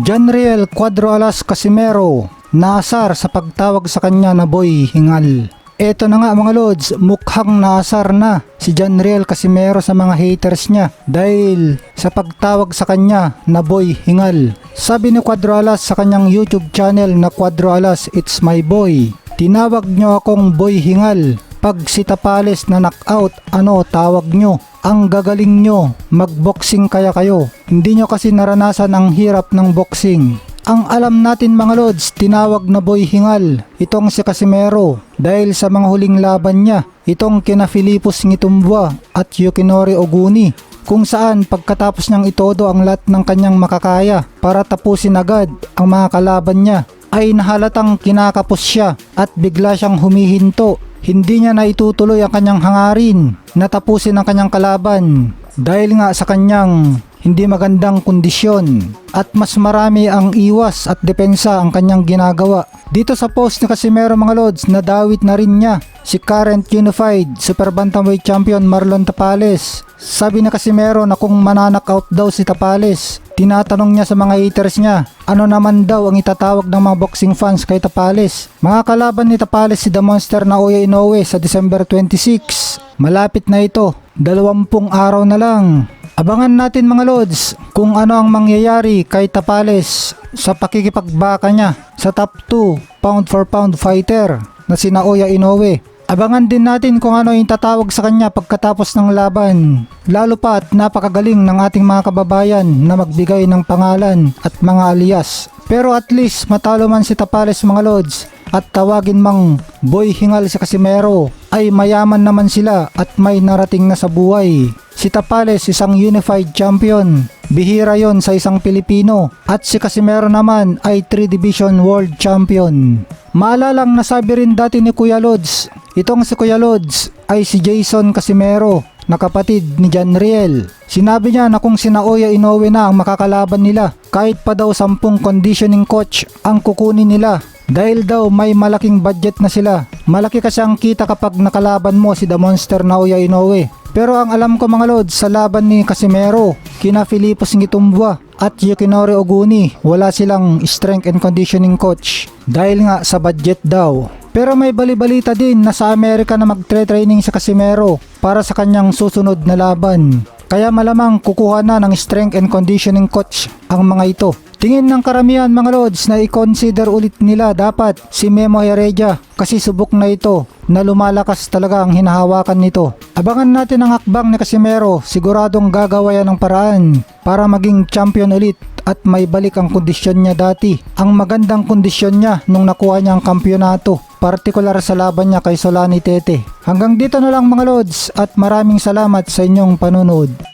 Janriel Cuadro Alas Casimero naasar sa pagtawag sa kanya na boy hingal. Eto na nga mga lods, mukhang naasar na si Janriel Casimero sa mga haters niya dahil sa pagtawag sa kanya na boy hingal. Sabi ni Cuadro Alas sa kanyang YouTube channel na Cuadro Alas It's My Boy, tinawag niyo akong boy hingal. Pag si Tapales na knockout, ano tawag nyo? Ang gagaling nyo, magboxing kaya kayo. Hindi nyo kasi naranasan ang hirap ng boxing. Ang alam natin mga lods, tinawag na boy hingal. Itong si Casimero dahil sa mga huling laban niya. Itong kina Filipos Ngitumbwa at Yukinori Oguni kung saan pagkatapos niyang itodo ang lahat ng kanyang makakaya para tapusin agad ang mga kalaban niya ay nahalatang kinakapos siya at bigla siyang humihinto. Hindi niya na itutuloy ang kanyang hangarin na tapusin ang kanyang kalaban dahil nga sa kanyang hindi magandang kondisyon at mas marami ang iwas at depensa ang kanyang ginagawa. Dito sa post ni Casimero mga lods, nadawit na rin niya si current unified super bantamweight champion Marlon Tapales. Sabi ni Casimero na kung mananakaut daw si Tapales, tinatanong niya sa mga haters niya, ano naman daw ang itatawag ng mga boxing fans kay Tapales. Mga kalaban ni Tapales si The Monster na Oya Inoue sa December 26. Malapit na ito, dalawampung araw na lang. Abangan natin mga lods kung ano ang mangyayari kay Tapales sa pakikipagbaka niya sa top 2 pound for pound fighter na si Naoya Inoue. Abangan din natin kung ano yung tatawag sa kanya pagkatapos ng laban. Lalo pa at napakagaling ng ating mga kababayan na magbigay ng pangalan at mga alias. Pero at least matalo man si Tapales mga lods at tawagin mang boy hingal si Casimero ay mayaman naman sila at may narating na sa buhay. Si Tapales isang unified champion. Bihira yon sa isang Pilipino. At si Casimero naman ay 3 Division World Champion. Maalalang nasabi rin dati ni Kuya Lods, itong si Kuya Lods ay si Jason Casimero na kapatid ni John Riel. Sinabi niya na kung si Naoya Inoue na ang makakalaban nila, kahit pa daw sampung conditioning coach ang kukunin nila dahil daw may malaking budget na sila. Malaki kasi ang kita kapag nakalaban mo si The Monster Naoya Inoue. Pero ang alam ko mga lods sa laban ni Casimero, kina Filipos Ngitumbwa at Yukinori Oguni, wala silang strength and conditioning coach dahil nga sa budget daw. Pero may balibalita din na sa Amerika na magtre-training sa Casimero para sa kanyang susunod na laban. Kaya malamang kukuha na ng strength and conditioning coach ang mga ito. Tingin ng karamihan mga lods na i-consider ulit nila dapat si Memo Heredia kasi subok na ito na lumalakas talaga ang hinahawakan nito. Abangan natin ang hakbang ni Casimero, siguradong gagawa yan ng paraan para maging champion ulit at may balik ang kondisyon niya dati. Ang magandang kondisyon niya nung nakuha niya ang kampyonato, partikular sa laban niya kay Solani Tete. Hanggang dito na lang mga lods at maraming salamat sa inyong panunod.